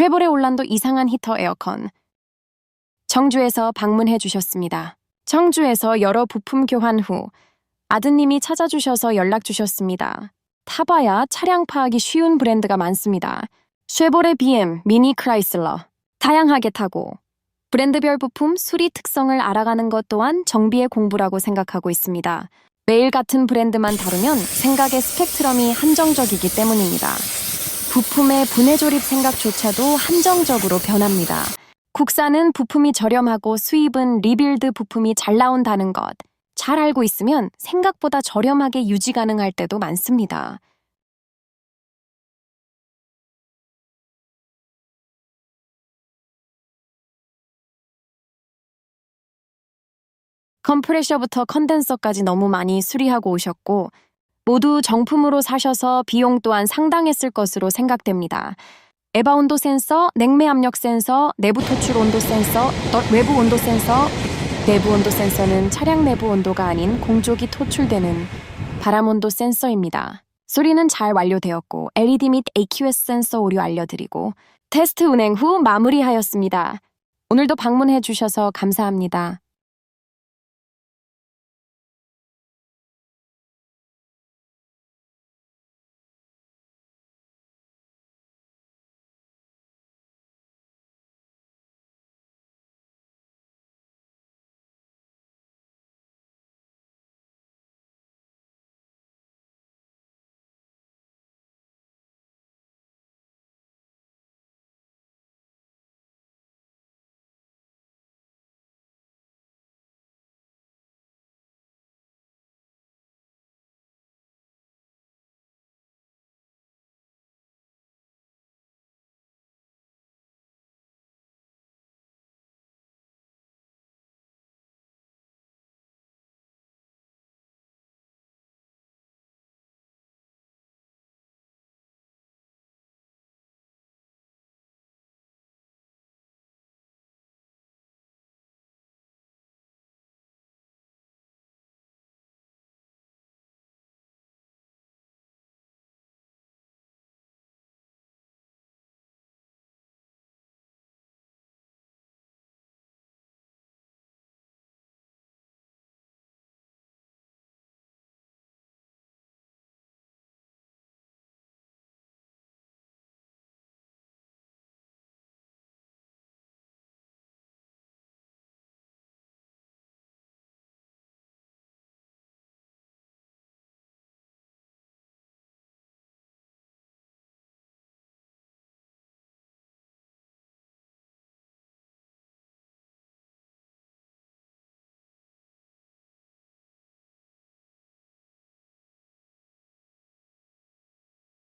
쉐보레 올란도 이상한 히터 에어컨. 청주에서 방문해 주셨습니다. 청주에서 여러 부품 교환 후 아드님이 찾아주셔서 연락 주셨습니다. 타봐야 차량 파악이 쉬운 브랜드가 많습니다. 쉐보레 BM, 미니 크라이슬러. 다양하게 타고 브랜드별 부품 수리 특성을 알아가는 것 또한 정비의 공부라고 생각하고 있습니다. 매일 같은 브랜드만 다루면 생각의 스펙트럼이 한정적이기 때문입니다. 부품의 분해 조립 생각조차도 한정적으로 변합니다. 국산은 부품이 저렴하고 수입은 리빌드 부품이 잘 나온다는 것. 잘 알고 있으면 생각보다 저렴하게 유지 가능할 때도 많습니다. 컴프레셔부터 컨덴서까지 너무 많이 수리하고 오셨고, 모두 정품으로 사셔서 비용 또한 상당했을 것으로 생각됩니다. 에바 온도 센서, 냉매 압력 센서, 내부 토출 온도 센서, 너- 외부 온도 센서, 내부 온도 센서는 차량 내부 온도가 아닌 공조기 토출되는 바람 온도 센서입니다. 수리는 잘 완료되었고 LED 및 AQS 센서 오류 알려드리고 테스트 운행 후 마무리하였습니다. 오늘도 방문해 주셔서 감사합니다.